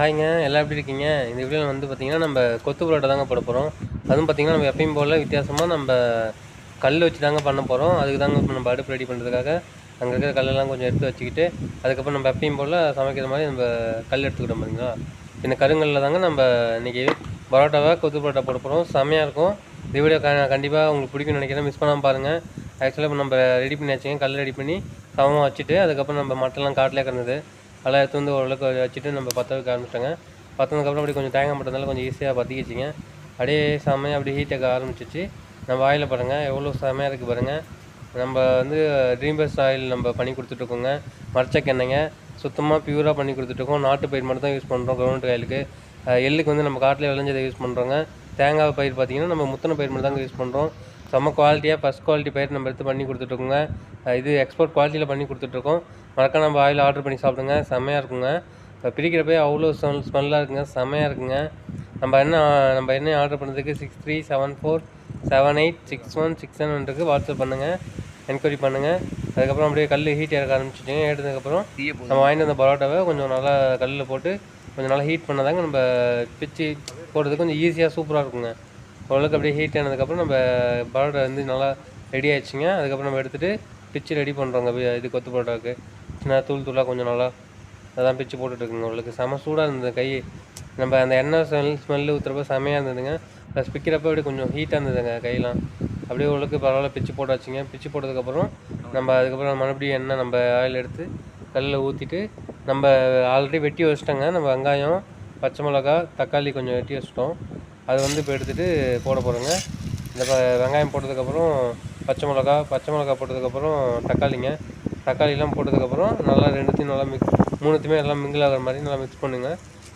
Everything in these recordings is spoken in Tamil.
ஹாய்ங்க எல்லாம் எப்படி இருக்கீங்க? இந்த வீடியோவில் வந்து பார்த்தீங்கன்னா நம்ம கொத்து பரோட்டா தாங்க போட போகிறோம் அதுவும் பார்த்தீங்கன்னா நம்ம எப்பயும் போல் வித்தியாசமாக நம்ம கல் வச்சு தாங்க பண்ண போகிறோம் அதுக்கு தாங்க இப்போ நம்ம அடுப்பு ரெடி பண்ணுறதுக்காக அங்கே இருக்கிற கல்லெல்லாம் கொஞ்சம் எடுத்து வச்சுக்கிட்டு அதுக்கப்புறம் நம்ம எப்பயும் போல் சமைக்கிற மாதிரி நம்ம கல் எடுத்துக்கிட்டோம் பார்த்தீங்களா இந்த கருங்கல்லில் தாங்க நம்ம இன்றைக்கி பரோட்டாவை கொத்து பரோட்டா போட போகிறோம் செம்மையாக இருக்கும். இந்த வீடியோ க கண்டிப்பாக உங்களுக்கு பிடிக்கும்னு நினைக்கிறேன். மிஸ் பண்ணாமல் பாருங்கள் ஆக்சுவலாக இப்போ நம்ம ரெடி பண்ணி வச்சுங்க. கல் ரெடி பண்ணி சமமாக வச்சுட்டு அதுக்கப்புறம் நம்ம மட்டெல்லாம் காட்டிலே கிடந்தது அதெல்லாம் எடுத்து வந்து ஓரளவுக்கு வச்சுட்டு நம்ம பற்ற வைக்க ஆரம்பிச்சிட்டாங்க. பற்றினதுக்கப்புறம் அப்படி கொஞ்சம் தேங்காய் போட்டதுனால கொஞ்சம் ஈஸியாக பற்றிக்கிச்சிங்க அப்படியே செம்மையாக அப்படி ஹீட் ஆக ஆரம்பிச்சிச்சு நம்ம ஆயில பாருங்கள் எவ்வளோ செம்மையாக இருக்குது பாருங்கள் நம்ம வந்து ட்ரீம் பெஸ்ட் ஆயில் நம்ம பண்ணி கொடுத்துட்ருக்கோங்க. மரச்சக்கெண்ணெய்ங்க சுத்தமாக பியூராக பண்ணி கொடுத்துட்ருக்கோம். நாட்டு பயிர் மட்டும் தான் யூஸ் பண்ணுறோம் கவர்மெண்ட் ஆயிலுக்கு எள்ளுக்கு வந்து நம்ம காட்டில் விளைஞ்சதை யூஸ் பண்ணுறோங்க தேங்காய் பயிர் பார்த்திங்கன்னா நம்ம முத்தனை பயிர் மட்டும் தாங்க யூஸ் பண்ணுறோம் செம்ம குவாலிட்டியாக ஃபஸ்ட் குவாலிட்டி பயிர் நம்ம எடுத்து பண்ணி கொடுத்துட்ருக்கோங்க. இது எக்ஸ்போர்ட் குவாலிட்டியில் பண்ணி கொடுத்துட்ருக்கோம். மறக்க நம்ம ஆயில் ஆர்டர் பண்ணி சாப்பிடுங்க. செம்மையாக இருக்குங்க. இப்போ பிரிக்கிறப்ப அவ்வளோ ஸ்மெல் ஸ்மெல்லாக இருக்குங்க. செம்மையாக இருக்குங்க. நம்ம என்ன நம்ம என்ன ஆர்டர் பண்ணுறதுக்கு six three seven four seven eight six one six seven WhatsApp பண்ணுங்கள் என்கொயரி பண்ணுங்கள் அதுக்கப்புறம் அப்படியே கல் ஹீட் இறக்க ஆரம்பிச்சிட்டிங்க. எடுத்ததுக்கப்புறம் நம்ம வாங்கிட்டு வந்த பரோட்டாவை கொஞ்சம் நல்லா கல்லில் போட்டு கொஞ்சம் நல்லா ஹீட் பண்ணாதாங்க நம்ம பிச்சு போடுறதுக்கு கொஞ்சம் ஈஸியாக சூப்பராக இருக்குங்க. ஓரளவுக்கு அப்படியே ஹீட் ஆனதுக்கப்புறம் நம்ம பரோட்டா வந்து நல்லா ரெடி ஆயிடுச்சுங்க. அதுக்கப்புறம் நம்ம எடுத்துகிட்டு பிச்சு ரெடி பண்ணுறோங்க இது கொத்து பரோட்டாவுக்கு சின்ன தூள் தூளாக கொஞ்சம் நல்லா அதான் பிச்சு போட்டுட்ருக்குங்க உங்களுக்கு செம சூடாக இருந்தது கை. நம்ம அந்த எண்ணெய் ஸ்மெல் ஸ்மெல்லு ஊற்றுறப்ப செமையாக இருந்ததுங்க. ப்ளஸ் பிக்கிறப்ப அப்படியே கொஞ்சம் ஹீட்டாக இருந்ததுங்க கையெல்லாம். அப்படியே ஓரளவுக்கு பரவாயில்ல பிச்சு போட்டாச்சுங்க. பிச்சு போட்டதுக்கப்புறம் நம்ம அதுக்கப்புறம் மறுபடியும் எண்ணெய் நம்ம ஆயில் எடுத்து கல்லில் ஊற்றிட்டு நம்ம ஆல்ரெடி வெட்டி வச்சிட்டோங்க. நம்ம வெங்காயம் பச்சை மிளகா தக்காளி கொஞ்சம் வெட்டி வச்சிட்டோம். அது வந்து இப்போ எடுத்துகிட்டு போட போகிறோங்க இந்த ப- வெங்காயம் போட்டதுக்கப்புறம் பச்சை மிளகா பச்சை மிளகா போட்டதுக்கப்புறம் தக்காளிங்க. தக்காளிலாம் போட்டதுக்கப்புறம் நல்லா ரெண்டுத்தையும் நல்லா மிக்ஸ் மூணுத்தையுமே எல்லாம் மிங்கிள் ஆகிற மாதிரி நல்லா மிக்ஸ் பண்ணுங்க.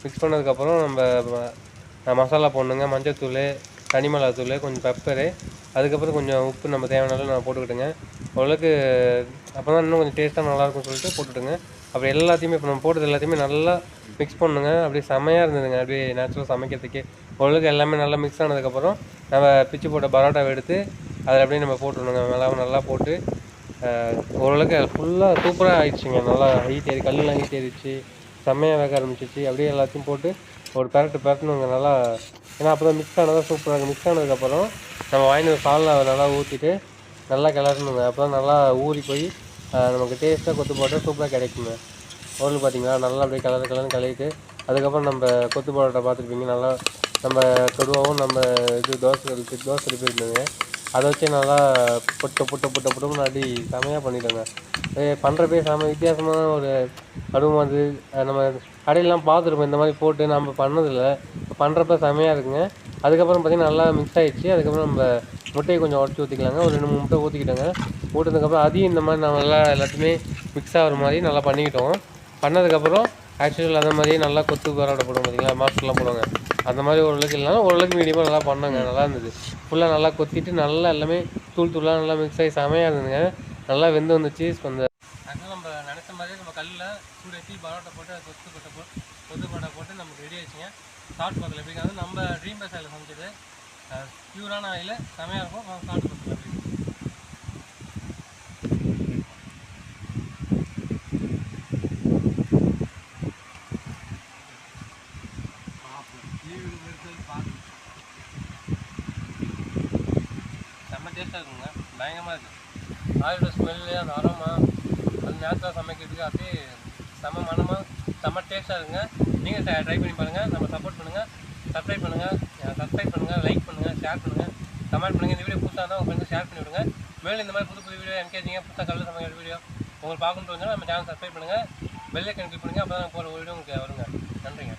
மிக்ஸ் பண்ணதுக்கப்புறம் நம்ம மசாலா போடணுங்க. மஞ்சள்தூள் தனி மிளகாத்தூள் கொஞ்சம் பெப்பரு அதுக்கப்புறம் கொஞ்சம் உப்பு நம்ம தேவையான அளவு நான் போட்டுக்கிட்டுங்க. ஓரளவுக்கு அப்போ தான் இன்னும் கொஞ்சம் டேஸ்ட்டாக நல்லாயிருக்கும்னு சொல்லிட்டு போட்டுவிட்டுங்க அப்படி எல்லாத்தையுமே இப்போ நம்ம போட்டது எல்லாத்தையுமே நல்லா மிக்ஸ் பண்ணுங்க. அப்படியே செமையாக இருந்ததுங்க. அப்படியே நேச்சுரலாக சமைக்கிறதுக்கே. ஓரளவுக்கு எல்லாமே நல்லா மிக்ஸ் ஆனதுக்கப்புறம் நம்ம பிச்சு போட்ட பரோட்டாவை எடுத்து அதில் அப்படியே நம்ம போட்டுருணுங்க மிளகாவை நல்லா போட்டு ஓரளவுக்கு ஃபுல்லாக சூப்பராக ஆயிடுச்சுங்க. நல்லா ஹீட் ஏறி கல்லுலாம் ஹீட் ஏறிச்சு செம்மையாக வேக ஆரம்பிச்சிச்சு. அப்படியே எல்லாத்தையும் போட்டு ஒரு பெரட்டு பெரட்டணுங்க நல்லா ஏன்னா அப்போ தான் மிக்ஸ் ஆனதாக சூப்பராக இருக்குது மிக்ஸ் ஆனதுக்கப்புறம் நம்ம வாங்கின சாலில் நல்லா ஊற்றிட்டு நல்லா கிளறணுங்க. அப்போ தான் நல்லா ஊறி போய் நமக்கு டேஸ்ட்டாக கொத்து போட்டால் சூப்பராக கிடைக்குங்க. பொருள் பார்த்திங்களா நல்லா அப்படியே கலர் கலர்னு கழுவிட்டு அதுக்கப்புறம் நம்ம கொத்து பரோட்டா பார்த்துருப்பீங்க நல்லா நம்ம கொடுவாவும் நம்ம இது தோசை தோசை ரிப்பேர் இருந்ததுங்க அதை வச்சு நல்லா புட்டு புட்டு புட்டு புட்டுன்னு அடி செமையாக பண்ணிட்டோங்க. பண்ணுறப்பே செம வித்தியாசமான ஒரு கடுவம் வந்து நம்ம கடையிலலாம் பார்த்துருப்போம் இந்த மாதிரி போட்டு நம்ம பண்ணதில்லை. பண்ணுறப்ப செமையாக இருக்குங்க. அதுக்கப்புறம் பார்த்திங்கன்னா நல்லா மிக்ஸ் ஆகிடுச்சு அதுக்கப்புறம் நம்ம முட்டையை கொஞ்சம் உடச்சி ஊற்றிக்கலாங்க ஒரு ரெண்டு மூணு முட்டை ஊற்றிக்கிட்டோங்க ஊற்றினதுக்கப்புறம் அதையும் இந்த மாதிரி நம்ம நல்லா எல்லாத்தையுமே மிக்ஸ் ஆகிற மாதிரி நல்லா பண்ணிக்கிட்டோம். பண்ணதுக்கப்புறம் ஆக்சுவல் அந்த மாதிரியே நல்லா கொத்து பரோட்டா போடுவோம் பார்த்தீங்களா மாஸ்டர்லாம் போடுவாங்க. அந்த மாதிரி ஓரளவுக்கு இல்லைனாலும் ஓரளவுக்கு மீடியமாக நல்லா பண்ணாங்க. நல்லா இருந்தது. ஃபுல்லாக நல்லா கொத்திட்டு நல்லா எல்லாமே தூள் தூளாக நல்லா மிக்ஸ் ஆகி செமையாக இருந்ததுங்க. நல்லா வெந்து வந்துச்சு. அந்த ஆக்சுவலாக நம்ம நினச்ச மாதிரியே நம்ம கல்லில் சூடு பரோட்டா போட்டு அது கொத்து கொட்டை போட்டு கொத்து பரோட்டா போட்டு நமக்கு ரெடி வச்சுங்க சாப்பிட்டு பார்க்கல எப்படி அது நம்ம ட்ரீம் பேஸ் ஆயில் சமைச்சது. பியூரான ஆயில் செமையாக இருக்கும். நம்ம சாப்பிட்டு பார்க்கலாம் எப்படி டேஸ்ட்டாக இருக்குங்க. பயங்கரமாக இருக்குது ஆயிலோட ஸ்மெல்லு அந்த அரோமா அது நேரத்தில் சமைக்கிறதுக்கு அப்படியே செம்ம மனமாக செம்ம டேஸ்ட்டாக இருக்குங்க. நீங்கள் ட்ரை பண்ணி பாருங்கள் நம்ம சப்போர்ட் பண்ணுங்கள் சப்ஸ்கிரைப் பண்ணுங்கள் சப்ஸ்கிரைப் பண்ணுங்கள் லைக் பண்ணுங்கள் ஷேர் பண்ணுங்கள் கமெண்ட் பண்ணுங்கள் இந்த வீடியோ புதுசாக இருந்தால் உங்கள் ஃப்ரெண்ட்ஸ் ஷேர் பண்ணி விடுங்க. மேலும் இந்த மாதிரி புது புது வீடியோ என்கேஜிங்க புதுசாக கலர் சமைக்கிற வீடியோ உங்களுக்கு பார்க்கணுன்னு வந்து நம்ம சேனல் சப்ஸ்கிரைப் பண்ணுங்கள் பெல்லை கிளிக் பண்ணுங்கள் அப்போ தான் போகிற வீடியோ உங்களுக்கு வருங்க. நன்றிங்க.